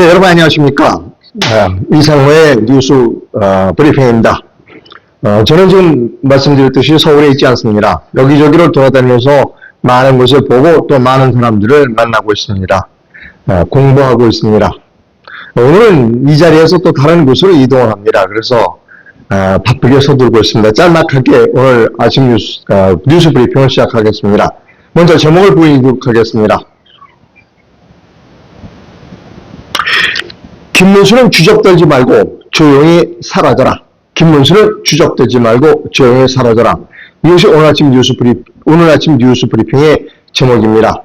네, 여러분 안녕하십니까. 어, 이상호의 뉴스 어, 브리핑입니다. 어, 저는 지금 말씀드렸듯이 서울에 있지 않습니다. 여기저기로 돌아다니면서 많은 것을 보고 또 많은 사람들을 만나고 있습니다. 어, 공부하고 있습니다. 오늘은 이 자리에서 또 다른 곳으로 이동을 합니다. 그래서 어, 바쁘게 서두르고 있습니다. 짤막하게 오늘 아침 뉴스, 어, 뉴스 브리핑을 시작하겠습니다. 먼저 제목을 보이도록 하겠습니다. 김문수는 주접들지 말고 조용히 사라져라. 김문수는 주접들지 말고 조용히 사라져라. 이것이 오늘 아침 뉴스 브리 오늘 아침 뉴스 브리핑의 제목입니다.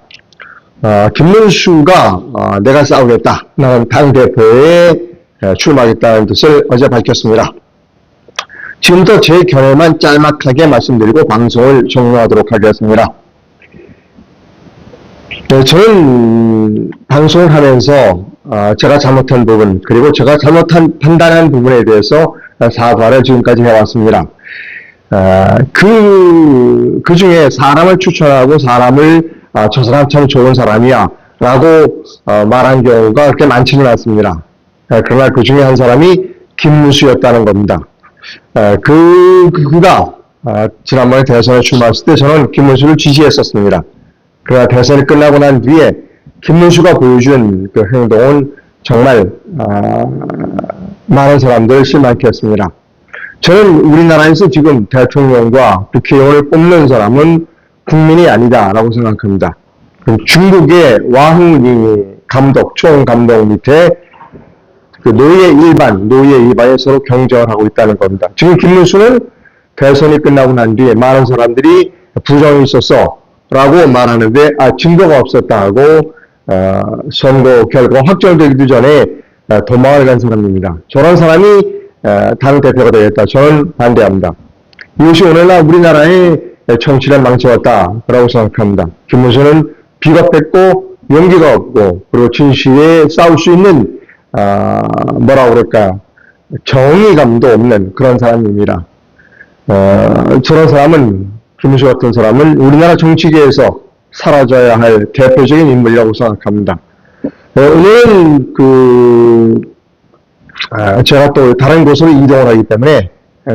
어, 김문수가 어, 내가 싸우겠다. 나는 당 대표에 에, 출마하겠다는 뜻을 어제 밝혔습니다. 지금부터 제 견해만 짤막하게 말씀드리고 방송을 종료하도록 하겠습니다. 네, 저는 방송을 하면서 어, 제가 잘못한 부분 그리고 제가 잘못한 판단한 부분에 대해서 사과를 지금까지 해왔습니다. 어, 그, 그 중에 사람을 추천하고 사람을 아, 저 사람 참 좋은 사람이야 라고 어, 말한 경우가 그렇게 많지는 않습니다. 어, 그러나 그 중에 한 사람이 김무수였다는 겁니다. 어, 그, 그- 그가 어, 지난번에 대선에 출마했을 때 저는 김문수를 지지했었습니다. 그러나 대선이 끝나고 난 뒤에 김문수가 보여준 그 행동은 정말 아, 많은 사람들을 실망케 했습니다. 저는 우리나라에서 지금 대통령과 국회의원을 뽑는 사람은 국민이 아니다라고 생각합니다. 중국의 왕이 감독, 총 감독 밑에 그 노예 일반, 노예 일반에 서로 경쟁을 하고 있다는 겁니다. 지금 김문수는 대선이 끝나고 난 뒤에 많은 사람들이 부정이 있었어 라고 말하는데 아 증거가 없었다 하고 어, 선거 결과 확정되기도 전에 어, 도망을 간 사람입니다. 저런 사람이 어, 당 대표가 되겠다. 저는 반대합니다. 이것이 오늘날 우리나라의 정치를 망쳐왔다 라고 생각합니다. 김문수는 비겁했고 용기가 없고 그리고 진실에 싸울 수 있는 아, 뭐라 그럴까 정의감도 없는 그런 사람입니다. 어, 저런 사람은 김문수 같은 사람은 우리나라 정치계에서 사라져야 할 대표적인 인물이라고 생각합니다. 어, 오늘은 그 아, 제가 또 다른 곳으로 이동을 하기 때문에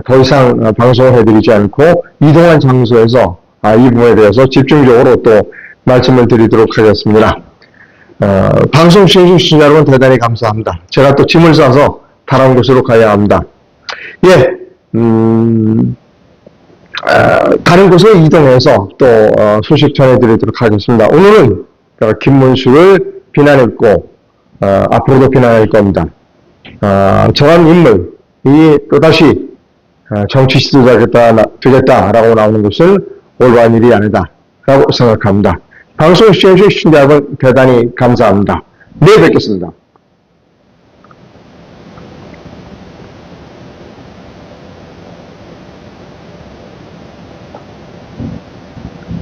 더 이상 어, 방송을 해드리지 않고 이동한 장소에서 아, 이 부분에 대해서 집중적으로 또 말씀을 드리도록 하겠습니다. 어, 방송 시청자 여러분 대단히 감사합니다. 제가 또 짐을 싸서 다른 곳으로 가야 합니다. 예, 음, 어, 다른 곳으로 이동해서 또 어, 소식 전해드리도록 하겠습니다. 오늘은 어, 김문수를 비난했고 어, 앞으로도 비난할 겁니다. 어, 저런 인물이 또다시 어, 정치 지도자겠다, 되겠다라고 나오는 것은 올바른 일이 아니다라고 생각합니다. 방송 시청해주신 여러분 대단히 감사합니다. 내일 뵙겠습니다.